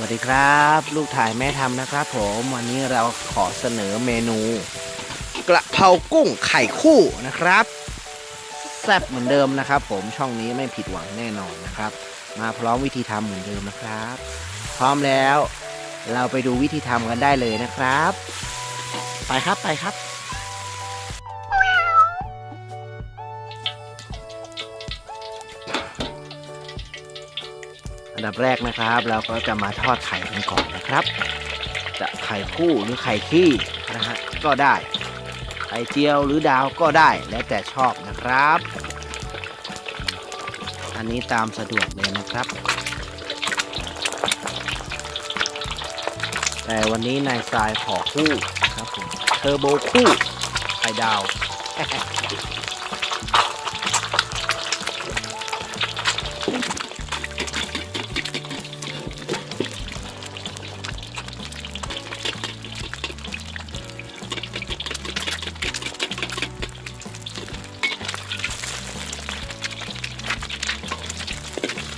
วัสดีครับ ลูกถ่ายแม่ทำนะครับผมวันนี้เราขอเสนอเมนู กระเพรากุ้งไข่คู่นะครับ แซ่บเหมือนเดิมนะครับ ผมช่องนี้ไม่ผิดหวังแน่นอนนะครับ มาพร้อมวิธีทำเหมือนเดิมนะครับ พร้อมแล้ว เราไปดูวิธีทำกันได้เลยนะครับ ไปครับไปครับ อันดับแรกนะครับเราก็จะมาทอดไข่กันก่อนนะครับ จะไข่คู่หรือไข่ขี้นะฮะก็ได้ ไข่เจียวหรือดาวก็ได้แล้วแต่ชอบนะครับ อันนี้ตามสะดวกเลยนะครับ แต่วันนี้นายทรายขอคู่ครับผมเทอร์โบคู่ไข่ดาว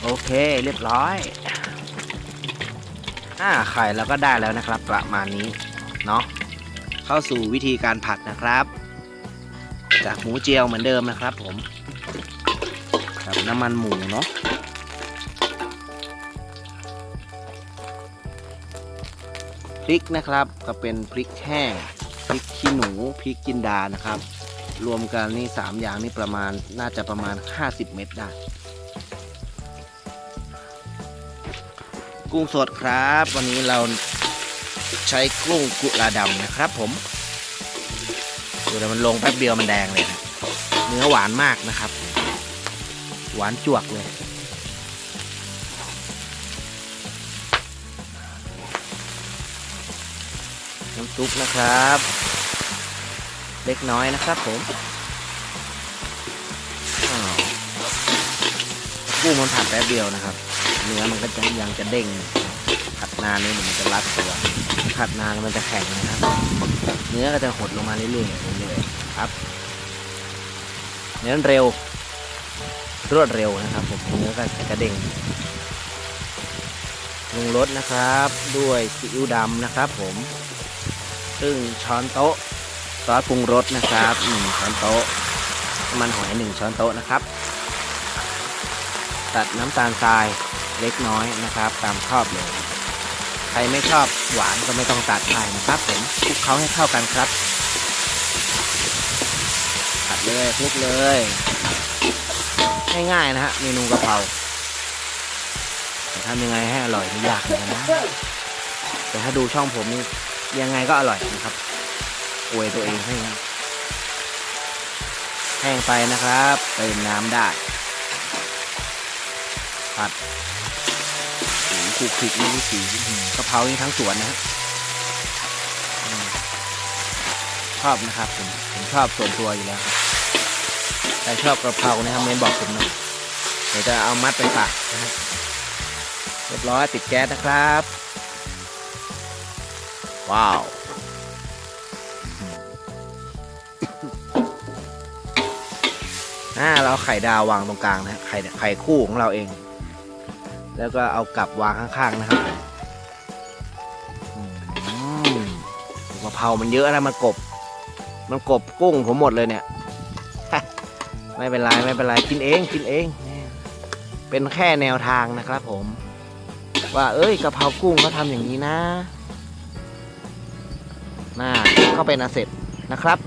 โอเคเรียบร้อยอ่าไข่เราก็ได้แล้วนะครับ ประมาณนี้เนาะเข้าสู่วิธีการผัดนะครับ จากหมูเจียวเหมือนเดิมนะครับผมกับน้ำมันหมูเนาะพริกนะครับก็เป็นพริกแห้งพริกขี้หนูพริกจินดานะครับ รวมกันนี่สามอย่างนี่ประมาณน่าจะประมาณ 50 เม็ดได้ กุ้งสดครับ วันนี้เราใช้กุ้งกุลาดำนะครับผมดูแต่มันลงแป๊บเดียวมันแดงเลยนะเนื้อหวานมากนะครับ หวานจวกเลย น้ำซุปนะครับ เล็กน้อยนะครับผมกุ้งมันผัดแป๊บเดียวนะครับ เนื้อมันก็จะยังจะเด้งผัดนานนี่เดี๋ยมันจะรัดตัวผัดนานมันจะแข็งนะครับ เนื้อก็จะหดลงมาเรื่อยๆเรื่อยๆครับ เนื้อเร็ว รวดเร็วนะครับผมเนื้อก็จะเด้งปรุงรสนะครับ ด้วยซีอิ๊วดำนะครับ ผมซึ่งช้อนโต๊ะซอสปรุงรสนะครับหนึ่งช้อนโต๊ะน้ำมันหอยหนึ่งช้อนโต๊ะนะครับ ตัดน้ำตาลทราย เล็กน้อยนะครับ ตามชอบเลย ใครไม่ชอบหวานก็ไม่ต้องตัดได้นะครับผมคลุกเขาให้เข้ากันครับผัดเลยคลุกเลยง่ายๆนะฮะเมนูกะเพราแต่ทำยังไงให้อร่อยนี่ยากเหมือนกันนะแต่ถ้าดูช่องผมนี่ยังไงก็อร่อยนะครับอวยตัวเองให้นะแห้งไปนะครับเติมน้ำได้ ผัดสีขูกขลิกนี่สีกะเพรานี่ทั้งสวนนะฮะอืมชอบนะครับผมผมชอบส่วนตัวอยู่แล้วครับใครชอบกะเพรานะครับเมนบอกผมหน่อยเดี๋ยวจะเอามัดไปฝากนะฮะเรียบร้อยปิดแก๊สนะครับ ว้าวอ่าเราไข่ดาววางตรงกลางนะไข่ไข่คู่ของเราเอง แล้วก็เอากลับวางข้างๆนะครับมกะเพรามันเยอะนะมันกบ มันกบกุ้งผมหมดเลยเนี่ย ไม่เป็นไรไม่เป็นไรกินเองกินเอง เป็นแค่แนวทางนะครับผม ว่าเอ้ยกะเพรากุ้งเขาทำอย่างนี้นะน่าก็เป็นอาเสร็จนะครับ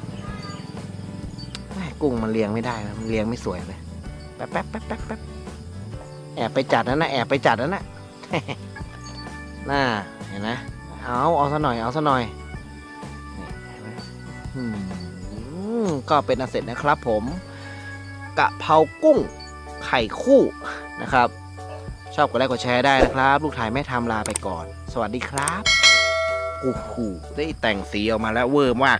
แม่กุ้งมันเลี้ยงไม่ได้มันเลี้ยงไม่สวยเลยแป๊บแป๊บแป๊บแป๊บ อบไปจัดนั่นนะแอบไปจัดนั่นนะน่าเห็นไหมเอาเอาซะหน่อยเอาซะหน่อยก็เป็นอันเสร็จนะครับผมกะเพรากุ้งไข่คู่นะครับ ชอบกดไลค์กดแชร์ได้นะครับ ลูกถ่ายแม่ทำลาไปก่อน สวัสดีครับโอ้โหได้แต่งสีออกมาแล้วเวอร์มาก